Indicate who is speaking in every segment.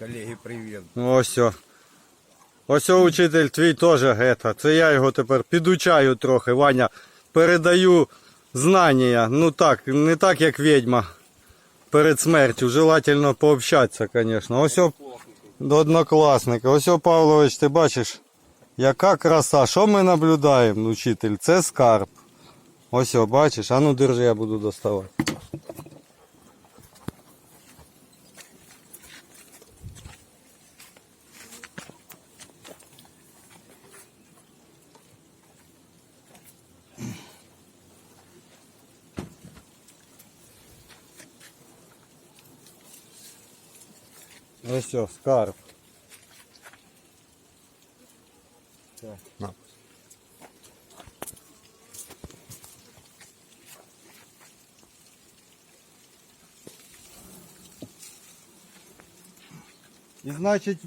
Speaker 1: Коллеги, привет.
Speaker 2: Ось. о. Ось учитель твій теж гета. Це я його тепер підучаю трохи. Ваня, передаю знання. Ну так, не так, як відьма. Перед смертю. Желательно пообщатися, звісно. Ось до однокласника. Ось Павлович, ти бачиш, яка краса. Що ми наблюдаємо, учитель? Це скарб. Ось бачиш, а ну держи, я буду доставати. Ось о, скарб.
Speaker 1: На.
Speaker 2: І значить,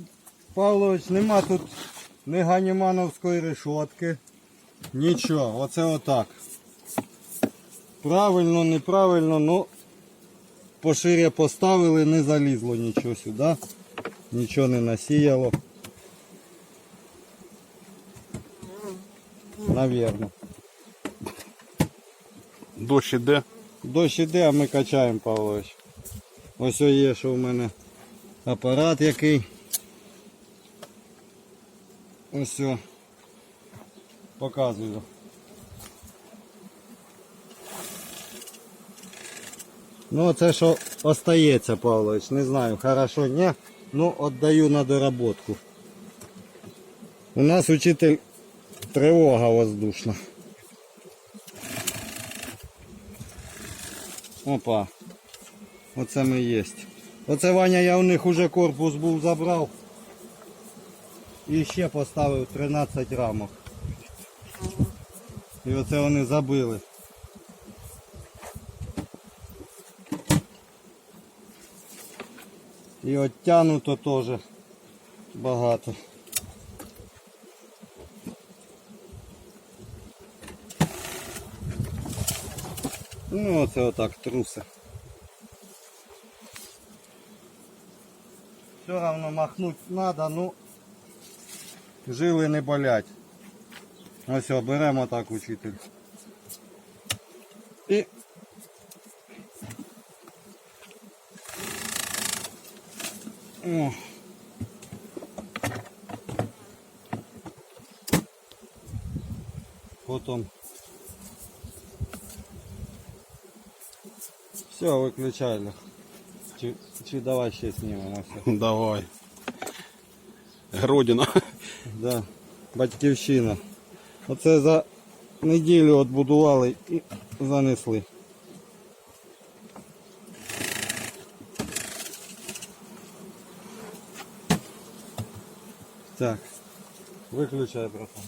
Speaker 2: Павлович, нема тут ні ганімановської решотки. Нічого, оце отак. Правильно, неправильно, ну пошире поставили, не залізло нічого сюди. Нічого не насіяло. Навірно.
Speaker 1: Дощ іде.
Speaker 2: Дощ іде, а ми качаємо, Павлович. Ось є, що в мене апарат який. Ось. Показую. Ну це що остається, Павлович. Не знаю, хорошо, ні. Ну, віддаю на доработку. У нас учитель тривога воздушна. Опа. Оце ми є. Оце Ваня, я у них уже корпус був забрав. І ще поставив 13 рамок. І оце вони забили. І оттянуто теж багато. Ну оце отак труси. Все равно махнуть надо, ну жили не болять. Ось о, беремо так, учитель. І О. Потом все, виключай. Лех. Чи, чи давай ще знімемо все.
Speaker 1: Давай. Гродіна.
Speaker 2: Да. Батьківщина. Оце за неділю відбудували і занесли. Так. выключай, братан.